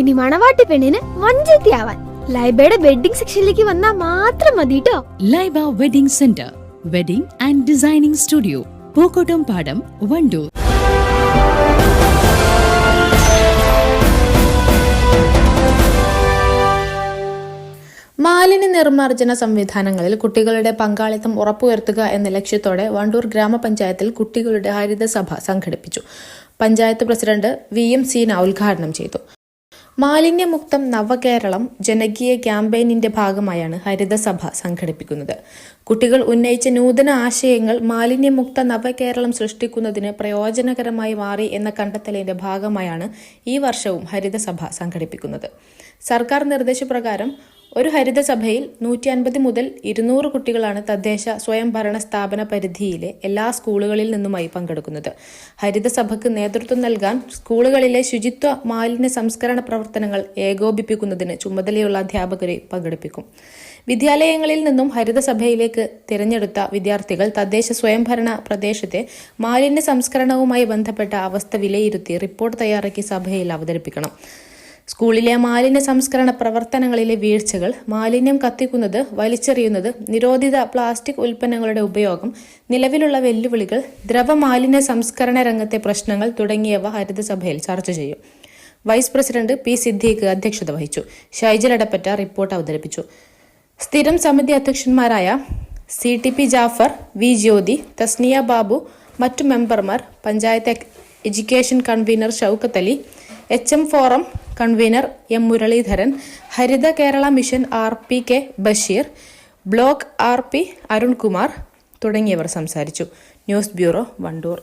ഇനി മണവാട്ടി പെണ്ണിന് വഞ്ചത്തിയാവാൻ. ലൈബയുടെ വെഡിങ് സെക്ഷനിലേക്ക് വന്നാൽ മാത്രം മതി കേട്ടോ Laiba wedding centre wedding and designing studio Pookkottampadam Wandoor. മാലിന്യ നിർമ്മാർജന സംവിധാനങ്ങളിൽ കുട്ടികളുടെ പങ്കാളിത്തം ഉറപ്പുവരുത്തുക എന്ന ലക്ഷ്യത്തോടെ വണ്ടൂർ ഗ്രാമപഞ്ചായത്തിൽ കുട്ടികളുടെ ഹരിതസഭ സംഘടിപ്പിച്ചു. Panchayat president V M Seena ഉദ്ഘാടനം ചെയ്തു. മാലിന്യമുക്തം നവകേരളം ജനകീയ ക്യാമ്പയിനിന്റെ ഭാഗമായാണ് ഹരിതസഭ സംഘടിപ്പിക്കുന്നത്. കുട്ടികൾ ഉന്നയിച്ച നൂതന ആശയങ്ങൾ മാലിന്യമുക്ത നവകേരളം സൃഷ്ടിക്കുന്നതിന് പ്രയോജനകരമായി മാറി എന്ന കണ്ടെത്തലിന്റെ ഭാഗമായാണ് ഈ വർഷവും ഹരിതസഭ സംഘടിപ്പിക്കുന്നത്. സർക്കാർ നിർദ്ദേശപ്രകാരം ഒരു ഹരിതസഭയിൽ നൂറ്റി അൻപത് മുതൽ ഇരുന്നൂറ് കുട്ടികളാണ് തദ്ദേശ സ്വയംഭരണ സ്ഥാപന പരിധിയിലെ എല്ലാ സ്കൂളുകളിൽ നിന്നുമായി പങ്കെടുക്കുന്നത്. ഹരിതസഭയ്ക്ക് നേതൃത്വം നൽകാൻ സ്കൂളുകളിലെ ശുചിത്വ മാലിന്യ സംസ്കരണ പ്രവർത്തനങ്ങൾ ഏകോപിപ്പിക്കുന്നതിന് ചുമതലയുള്ള അധ്യാപകരെ പങ്കെടുപ്പിക്കും. വിദ്യാലയങ്ങളിൽ നിന്നും ഹരിതസഭയിലേക്ക് തിരഞ്ഞെടുത്ത വിദ്യാർത്ഥികൾ തദ്ദേശ സ്വയംഭരണ പ്രദേശത്തെ മാലിന്യ സംസ്കരണവുമായി ബന്ധപ്പെട്ട അവസ്ഥ വിലയിരുത്തി റിപ്പോർട്ട് തയ്യാറാക്കി സഭയിൽ അവതരിപ്പിക്കണം. സ്കൂളിലെ മാലിന്യ സംസ്കരണ പ്രവർത്തനങ്ങളിലെ വീഴ്ചകൾ മാലിന്യം കത്തിക്കുന്നത് വലിച്ചെറിയുന്നത് നിരോധിത പ്ലാസ്റ്റിക് ഉൽപ്പന്നങ്ങളുടെ ഉപയോഗം നിലവിലുള്ള വെല്ലുവിളികൾ ദ്രവ മാലിന്യ സംസ്കരണ രംഗത്തെ പ്രശ്നങ്ങൾ തുടങ്ങിയവ ഹരിതസഭയിൽ ചർച്ച ചെയ്യും. വൈസ് പ്രസിഡന്റ് പി സിദ്ദീഖ് അധ്യക്ഷത വഹിച്ചു. ഷൈജൽ അടപ്പറ്റ റിപ്പോർട്ട് അവതരിപ്പിച്ചു. സ്ഥിരം സമിതി അധ്യക്ഷന്മാരായ C T P Jafar V Jyothi Tasniya Babu മറ്റു മെമ്പർമാർ panchayat education convener Shoukath Ali H M forum convener M Muraleedharan Haritha Kerala mission R P K Basheer block R P Arunkumar തുടങ്ങിയവർ സംസാരിച്ചു. News bureau Wandoor.